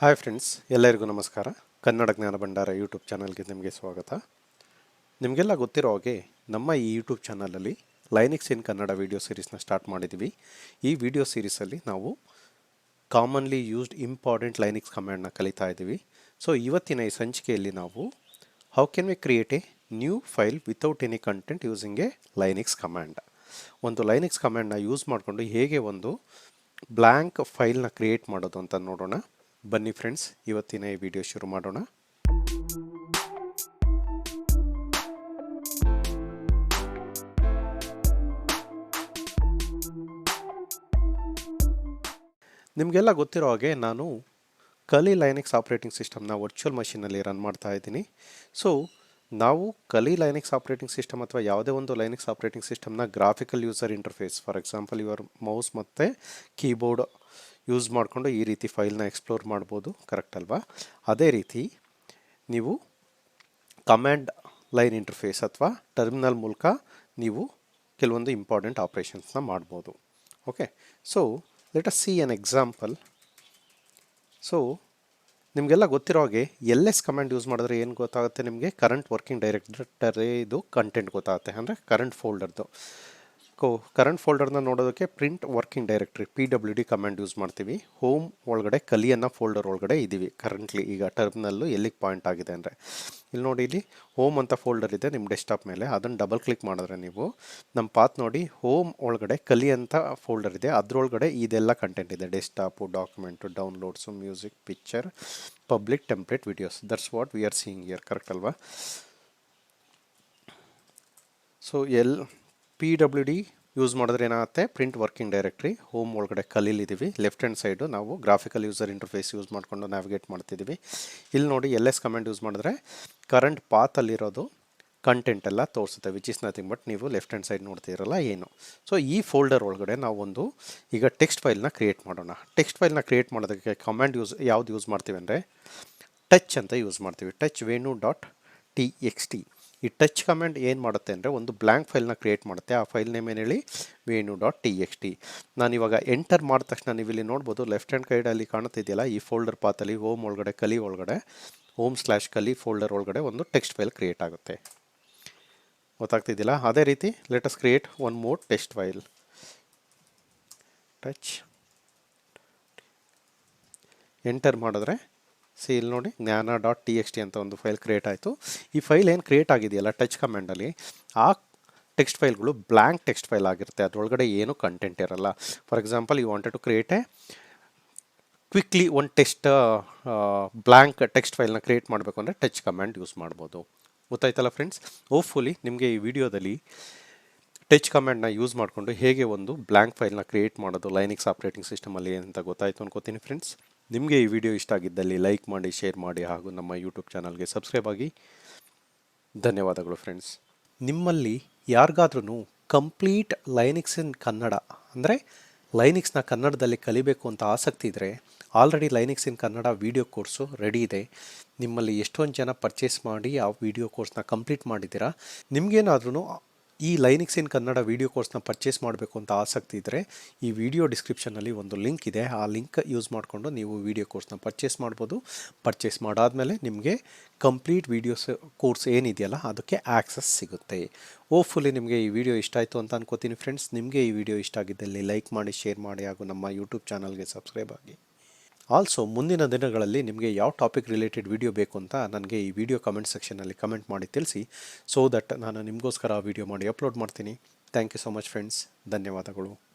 Hi friends ಎಲ್ಲರಿಗೂ ನಮಸ್ಕಾರ. ಕನ್ನಡ ಜ್ಞಾನ ಭಂಡಾರ ಯೂಟ್ಯೂಬ್ ಚಾನಲ್ಗೆ ನಿಮಗೆ ಸ್ವಾಗತ. ನಿಮಗೆಲ್ಲ ಗೊತ್ತಿರೋ ಹಾಗೆ ನಮ್ಮ ಈ ಯೂಟ್ಯೂಬ್ ಚಾನಲಲ್ಲಿ ಲೈನಿಕ್ಸ್ ಇನ್ ಕನ್ನಡ ವಿಡಿಯೋ ಸೀರೀಸ್ನ ಸ್ಟಾರ್ಟ್ ಮಾಡಿದ್ದೀವಿ ಈ ವಿಡಿಯೋ ಸೀರೀಸಲ್ಲಿ ನಾವು ಕಾಮನ್ಲಿ ಯೂಸ್ಡ್ ಇಂಪಾರ್ಟೆಂಟ್ ಲೈನಿಕ್ಸ್ ಕಮ್ಯಾಂಡ್ನ ಕಲಿತಾ ಇದ್ದೀವಿ. ಸೊ ಇವತ್ತಿನ ಈ ಸಂಚಿಕೆಯಲ್ಲಿ ನಾವು how can we create a new file without any content using a Linux command ಒಂದು ಲೈನಿಕ್ಸ್ ಕಮ್ಯಾಂಡ್ನ ಯೂಸ್ ಮಾಡಿಕೊಂಡು ಹೇಗೆ ಒಂದು ಬ್ಲ್ಯಾಂಕ್ ಫೈಲ್ನ ಕ್ರಿಯೇಟ್ ಮಾಡೋದು ಅಂತ ನೋಡೋಣ. ಬನ್ನಿ ಫ್ರೆಂಡ್ಸ್ ಇವತ್ತಿನ ಈ ವಿಡಿಯೋ ಶುರು ಮಾಡೋಣ. ನಿಮಗೆಲ್ಲ ಗೊತ್ತಿರೋ ಹಾಗೆ ನಾನು ಕಲಿ ಲೈನಿಕ್ಸ್ ಆಪ್ರೇಟಿಂಗ್ ಸಿಸ್ಟಮ್ನ ವರ್ಚುವಲ್ ಮಷೀನಲ್ಲಿ ರನ್ ಮಾಡ್ತಾ ಇದ್ದೀನಿ. ಸೊ ನಾವು ಕಲಿ ಲೈನಿಕ್ಸ್ ಆಪ್ರೇಟಿಂಗ್ ಸಿಸ್ಟಮ್ ಅಥವಾ ಯಾವುದೇ ಒಂದು ಲೈನಿಕ್ಸ್ ಆಪ್ರೇಟಿಂಗ್ ಸಿಸ್ಟಮ್ನ graphical user interface for example your mouse ಮತ್ತು ಕೀಬೋರ್ಡ್ ಯೂಸ್ ಮಾಡಿಕೊಂಡು ಈ ರೀತಿ ಫೈಲ್ನ ಎಕ್ಸ್ಪ್ಲೋರ್ ಮಾಡ್ಬೋದು ಕರೆಕ್ಟ್ ಅಲ್ವಾ? ಅದೇ ರೀತಿ ನೀವು ಕಮ್ಯಾಂಡ್ ಲೈನ್ ಇಂಟರ್ಫೇಸ್ ಅಥವಾ ಟರ್ಮಿನಲ್ ಮೂಲಕ ನೀವು ಕೆಲವೊಂದು ಇಂಪಾರ್ಟೆಂಟ್ ಆಪ್ರೇಷನ್ಸ್ನ ಮಾಡ್ಬೋದು. Okay so let us see an example so ನಿಮಗೆಲ್ಲ ಗೊತ್ತಿರೋ ಹಾಗೆ ಎಲ್ ಎಸ್ ಕಮ್ಯಾಂಡ್ ಯೂಸ್ ಮಾಡಿದ್ರೆ ಏನು ಗೊತ್ತಾಗುತ್ತೆ ನಿಮಗೆ? ಕರೆಂಟ್ ವರ್ಕಿಂಗ್ ಡೈರೆಕ್ಟರೇ ಇದು ಕಂಟೆಂಟ್ ಗೊತ್ತಾಗುತ್ತೆ. ಅಂದರೆ ಕರೆಂಟ್ ಫೋಲ್ಡರ್ದು ಕೋ ಕರೆಂಟ್ ಫೋಲ್ಡರ್ನ ನೋಡೋದಕ್ಕೆ print working directory P W D command use ಮಾಡ್ತೀವಿ. ಹೋಮ್ ಒಳಗಡೆ ಕಲಿಯನ್ನು ಫೋಲ್ಡರ್ ಒಳಗಡೆ ಇದ್ದೀವಿ ಕರೆಂಟ್ಲಿ ಈಗ ಟರ್ಮಿನಲ್ಲು ಎಲ್ಲಿಗೆ ಪಾಯಿಂಟ್ ಆಗಿದೆ ಅಂದರೆ. ಇಲ್ಲಿ ನೋಡಿ, ಇಲ್ಲಿ ಹೋಮ್ ಅಂತ ಫೋಲ್ಡರ್ ಇದೆ ನಿಮ್ಮ ಡೆಸ್ಕ್ಟಾಪ್ ಮೇಲೆ. ಅದನ್ನು ಡಬಲ್ ಕ್ಲಿಕ್ ಮಾಡಿದ್ರೆ ನೀವು ನಮ್ಮ ಪಾತ್ ನೋಡಿ ಹೋಮ್ ಒಳಗಡೆ ಕಲಿ ಅಂತ ಫೋಲ್ಡರ್ ಇದೆ. ಅದರೊಳಗಡೆ ಇದೆಲ್ಲ ಕಂಟೆಂಟ್ ಇದೆ. Desktop document downloads music picture public template videos that's what we are seeing here correct ಅಲ್ವಾ? So L P W D use ಮಾಡಿದ್ರೆ ಏನಾಗುತ್ತೆ? ಪ್ರಿಂಟ್ ವರ್ಕಿಂಗ್ ಡೈರೆಕ್ಟ್ರಿ ಹೋಮ್ ಒಳಗಡೆ ಕಲೀಲಿದ್ದೀವಿ ಲೆಫ್ಟ್ ಹ್ಯಾಂಡ್ ಸೈಡು ನಾವು ಗ್ರಾಫಿಕಲ್ ಯೂಸರ್ ಇಂಟರ್ಫೇಸ್ ಯೂಸ್ ಮಾಡಿಕೊಂಡು navigate ಮಾಡ್ತಿದ್ದೀವಿ ಇಲ್ಲಿ ನೋಡಿ ಎಲ್ ಎಸ್ ಕಮೆಂಟ್ ಯೂಸ್ ಮಾಡಿದ್ರೆ ಕರೆಂಟ್ ಪಾತಲ್ಲಿರೋದು ಕಂಟೆಂಟ್ ಎಲ್ಲ ತೋರಿಸುತ್ತೆ ವಿಚ್ ಇಸ್ ನಥಿಂಗ್ ಬಟ್ ನೀವು ಲೆಫ್ಟ್ ಹ್ಯಾಂಡ್ ಸೈಡ್ ನೋಡ್ತಿರಲ್ಲ ಏನು. ಸೊ ಈ ಫೋಲ್ಡರ್ ಒಳಗಡೆ ನಾವು ಒಂದು ಈಗ ಟೆಕ್ಸ್ಟ್ ಫೈಲ್ನ ಕ್ರಿಯೇಟ್ ಮಾಡೋಣ. ಟೆಕ್ಸ್ಟ್ ಫೈಲ್ನ ಕ್ರಿಯೇಟ್ ಮಾಡೋದಕ್ಕೆ ಕಮೆಂಟ್ ಯೂಸ್ ಯಾವ್ದು ಯೂಸ್ ಮಾಡ್ತೀವಿ ಅಂದರೆ ಟಚ್ ಅಂತ ಯೂಸ್ ಮಾಡ್ತೀವಿ. Touch Venu dot T X T ಈ ಟಚ್ ಕಮೆಂಟ್ ಏನು ಮಾಡುತ್ತೆ ಅಂದರೆ ಒಂದು ಬ್ಲ್ಯಾಂಕ್ ಫೈಲ್ನ ಕ್ರಿಯೇಟ್ ಮಾಡುತ್ತೆ. ಆ ಫೈಲ್ ನೇಮ್ ಏನು ಹೇಳಿ Venu dot T X T ನಾನು ಇವಾಗ ಎಂಟರ್ ಮಾಡಿದ ತಕ್ಷಣ ನೀವು ಇಲ್ಲಿ ನೋಡ್ಬೋದು ಲೆಫ್ಟ್ ಹ್ಯಾಂಡ್ ಕೈಡಲ್ಲಿ ಕಾಣುತ್ತಿದೆಯಲ್ಲ ಈ ಫೋಲ್ಡರ್ ಪಾತಲ್ಲಿ ಹೋಮ್ ಒಳಗಡೆ, ಕಲಿ ಒಳಗಡೆ ಹೋಮ್ ಸ್ಲ್ಯಾಶ್ ಕಲಿ ಫೋಲ್ಡರ್ ಒಳಗಡೆ ಒಂದು ಟೆಕ್ಸ್ಟ್ ಫೈಲ್ ಕ್ರಿಯೇಟ್ ಆಗುತ್ತೆ. ಗೊತ್ತಾಗ್ತಿದ್ದಿಲ್ಲ ಅದೇ ರೀತಿ let's create one more text file touch enter ಮಾಡಿದ್ರೆ ಸಿ ಇಲ್ಲಿ ನೋಡಿ, ಜ್ಞಾನ ಡಾಟ್ ಟಿ ಎಕ್ಸ್ ಟಿ ಅಂತ ಒಂದು ಫೈಲ್ ಕ್ರಿಯೇಟ್ ಆಯಿತು. ಈ ಫೈಲ್ ಏನು ಕ್ರಿಯೇಟ್ ಆಗಿದೆಯಲ್ಲ, ಟಚ್ ಕಮೆಂಡಲ್ಲಿ ಆ ಟೆಕ್ಸ್ಟ್ ಫೈಲ್ಗಳು ಬ್ಲ್ಯಾಂಕ್ ಟೆಕ್ಸ್ಟ್ ಫೈಲ್ ಆಗಿರುತ್ತೆ. ಅದರೊಳಗಡೆ ಏನು ಕಂಟೆಂಟ್ ಇರಲ್ಲ. For example, you wanted to create a quickly ಒಂದು ಟೆಸ್ಟ್ ಬ್ಲ್ಯಾಂಕ್ ಟೆಕ್ಸ್ಟ್ ಫೈಲ್ನ ಕ್ರಿಯೇಟ್ ಮಾಡಬೇಕು ಅಂದರೆ ಟಚ್ ಕಮೆಂಟ್ ಯೂಸ್ ಮಾಡ್ಬೋದು. ಗೊತ್ತಾಯ್ತಲ್ಲ ಫ್ರೆಂಡ್ಸ್? ಹೋಪ್ಫುಲಿ ನಿಮಗೆ ಈ ವಿಡಿಯೋದಲ್ಲಿ ಟಚ್ ಕಮೆಂಟ್ನ ಯೂಸ್ ಮಾಡಿಕೊಂಡು ಹೇಗೆ ಒಂದು ಬ್ಲ್ಯಾಂಕ್ ಫೈಲ್ನ ಕ್ರಿಯೇಟ್ ಮಾಡೋದು ಲೈನಿಕ್ಸ್ ಆಪ್ರೇಟಿಂಗ್ ಸಿಸ್ಟಮಲ್ಲಿ ಅಂತ ಗೊತ್ತಾಯಿತು ಅನ್ಕೋತೀನಿ ಫ್ರೆಂಡ್ಸ್. ನಿಮಗೆ ಈ ವಿಡಿಯೋ ಇಷ್ಟ ಆಗಿದ್ದಲ್ಲಿ ಲೈಕ್ ಮಾಡಿ, ಶೇರ್ ಮಾಡಿ ಹಾಗೂ ನಮ್ಮ ಯೂಟ್ಯೂಬ್ ಚಾನಲ್ಗೆ ಸಬ್ಸ್ಕ್ರೈಬ್ ಆಗಿ. ಧನ್ಯವಾದಗಳು ಫ್ರೆಂಡ್ಸ್. ನಿಮ್ಮಲ್ಲಿ ಯಾರಿಗಾದ್ರೂ ಕಂಪ್ಲೀಟ್ ಲೈನಿಕ್ಸ್ ಇನ್ ಕನ್ನಡ, ಅಂದರೆ ಲೈನಿಕ್ಸ್ನ ಕನ್ನಡದಲ್ಲಿ ಕಲಿಬೇಕು ಅಂತ ಆಸಕ್ತಿ ಇದ್ದರೆ already Linux in Kannada video course ready ಇದೆ. ನಿಮ್ಮಲ್ಲಿ ಎಷ್ಟೊಂದು ಜನ ಪರ್ಚೇಸ್ ಮಾಡಿ ಆ ವಿಡಿಯೋ ಕೋರ್ಸ್ನ ಕಂಪ್ಲೀಟ್ ಮಾಡಿದ್ದೀರಾ? ನಿಮಗೇನಾದ್ರೂ ಈ ಲೈನಿಕ್ಸ್ ಇನ್ ಕನ್ನಡ ವೀಡಿಯೋ ಕೋರ್ಸ್ನ ಪರ್ಚೇಸ್ ಮಾಡಬೇಕು ಅಂತ ಆಸಕ್ತಿ ಇದ್ದರೆ ಈ ವಿಡಿಯೋ ಡಿಸ್ಕ್ರಿಪ್ಷನಲ್ಲಿ ಒಂದು ಲಿಂಕ್ ಇದೆ. ಆ ಲಿಂಕ್ ಯೂಸ್ ಮಾಡಿಕೊಂಡು ನೀವು ವಿಡಿಯೋ ಕೋರ್ಸ್ನ ಪರ್ಚೇಸ್ ಮಾಡ್ಬೋದು. ಪರ್ಚೇಸ್ ಮಾಡಾದಮೇಲೆ ನಿಮಗೆ ಕಂಪ್ಲೀಟ್ ವೀಡಿಯೋಸ್ ಕೋರ್ಸ್ ಏನಿದೆಯಲ್ಲ ಅದಕ್ಕೆ ಆ್ಯಕ್ಸಸ್ ಸಿಗುತ್ತೆ. ಓಪ್ಫುಲಿ ನಿಮಗೆ ಈ ವಿಡಿಯೋ ಇಷ್ಟ ಆಯಿತು ಅಂತ ಅನ್ಕೋತೀನಿ ಫ್ರೆಂಡ್ಸ್ ನಿಮಗೆ ಈ ವಿಡಿಯೋ ಇಷ್ಟ ಆಗಿದ್ದಲ್ಲಿ ಲೈಕ್ ಮಾಡಿ ಶೇರ್ ಮಾಡಿ ಹಾಗೂ ನಮ್ಮ ಯೂಟ್ಯೂಬ್ ಚಾನಲ್ಗೆ ಸಬ್ಸ್ಕ್ರೈಬ್ ಆಗಿ. ಆಲ್ಸೋ ಮುಂದಿನ ದಿನಗಳಲ್ಲಿ ನಿಮಗೆ ಯಾವ ಟಾಪಿಕ್ ರಿಲೇಟೆಡ್ ವಿಡಿಯೋ ಬೇಕು ಅಂತ ನನಗೆ ಈ ವಿಡಿಯೋ ಕಮೆಂಟ್ ಸೆಕ್ಷನಲ್ಲಿ ಕಮೆಂಟ್ ಮಾಡಿ ತಿಳಿಸಿ ಸೊ ದಟ್ ನಾನು ನಿಮಗೋಸ್ಕರ ಆ ವಿಡಿಯೋ ಮಾಡಿ ಅಪ್ಲೋಡ್ ಮಾಡ್ತೀನಿ. Thank you so much friends ಧನ್ಯವಾದಗಳು.